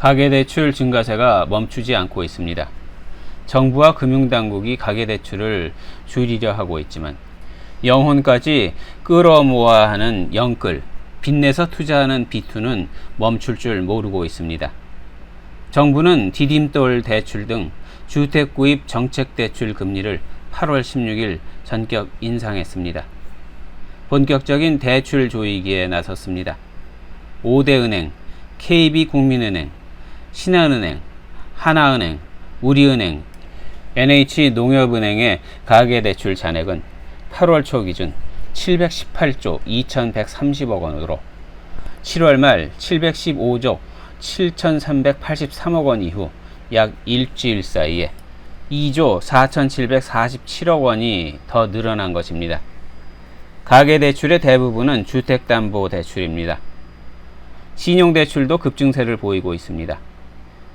가계대출 증가세가 멈추지 않고 있습니다. 정부와 금융당국이 가계대출을 줄이려 하고 있지만 영혼까지 끌어모아 하는 영끌, 빚내서 투자하는 비투는 멈출 줄 모르고 있습니다. 정부는 디딤돌 대출 등 주택 구입 정책 대출 금리를 8월 16일 전격 인상했습니다. 본격적인 대출 조이기에 나섰습니다. 5대 은행, KB국민은행, 신한은행, 하나은행, 우리은행, NH농협은행의 가계대출 잔액은 8월 초 기준 718조 2130억 원으로 7월 말 715조 7383억 원 이후 약 일주일 사이에 2조 4747억 원이 더 늘어난 것입니다. 가계대출의 대부분은 주택담보대출입니다. 신용대출도 급증세를 보이고 있습니다.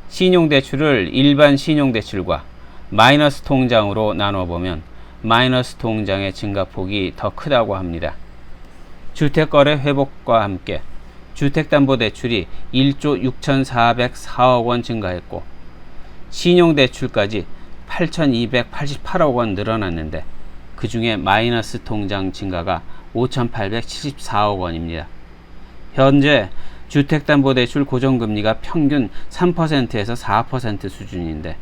신용대출을 일반 신용대출과 마이너스 통장으로 나눠 보면 마이너스 통장의 증가폭이 더 크다고 합니다. 주택거래 회복과 함께 주택담보대출이 1조 6,404억 원 증가했고 신용대출까지 8,288억 원 늘어났는데 그 중에 마이너스 통장 증가가 5,874억 원입니다. 현재 주택담보대출 고정금리가 평균 3%에서 4% 수준인데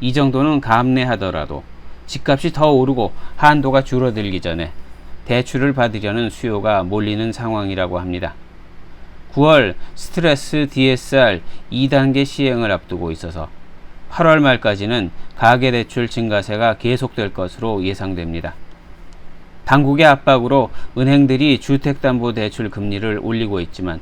이 정도는 감내하더라도 집값이 더 오르고 한도가 줄어들기 전에 대출을 받으려는 수요가 몰리는 상황이라고 합니다. 9월 스트레스 DSR 2단계 시행을 앞두고 있어서 8월 말까지는 가계대출 증가세가 계속될 것으로 예상됩니다. 당국의 압박으로 은행들이 주택담보대출 금리를 올리고 있지만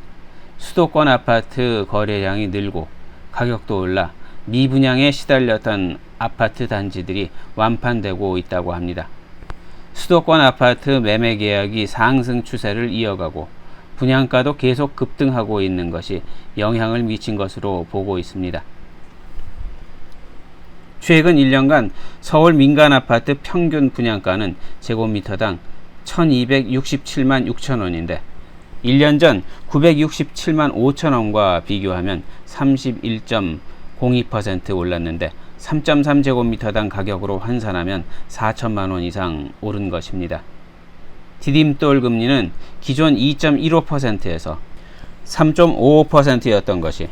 수도권 아파트 거래량이 늘고 가격도 올라 미분양에 시달렸던 아파트 단지들이 완판되고 있다고 합니다. 수도권 아파트 매매 계약이 상승 추세를 이어가고 분양가도 계속 급등하고 있는 것이 영향을 미친 것으로 보고 있습니다. 최근 1년간 서울 민간 아파트 평균 분양가는 제곱미터당 1267만 6천 원인데 1년 전 967만 5천 원과 비교하면 31.02% 올랐는데 3.3제곱미터당 가격으로 환산하면 4천만 원 이상 오른 것입니다. 디딤돌 금리는 기존 2.15%에서 3.55%였던 것이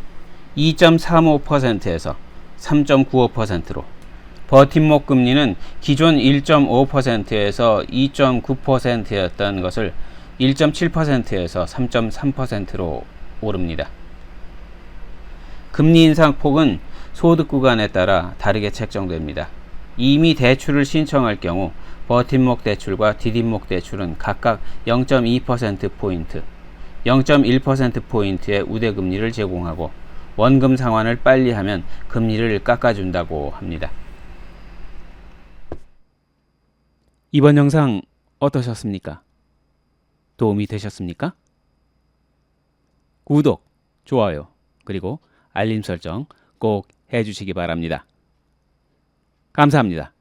2.35%에서 3.95%로 버팀목 금리는 기존 1.5%에서 2.9%였던 것을 1.7%에서 3.3%로 오릅니다. 금리 인상 폭은 소득 구간에 따라 다르게 책정됩니다. 이미 대출을 신청할 경우 버팀목 대출과 디딤목 대출은 각각 0.2%포인트, 0.1%포인트의 우대금리를 제공하고 원금 상환을 빨리 하면 금리를 깎아준다고 합니다. 이번 영상 어떠셨습니까? 도움이 되셨습니까? 구독, 좋아요, 그리고 알림 설정 꼭 해주시기 바랍니다. 감사합니다.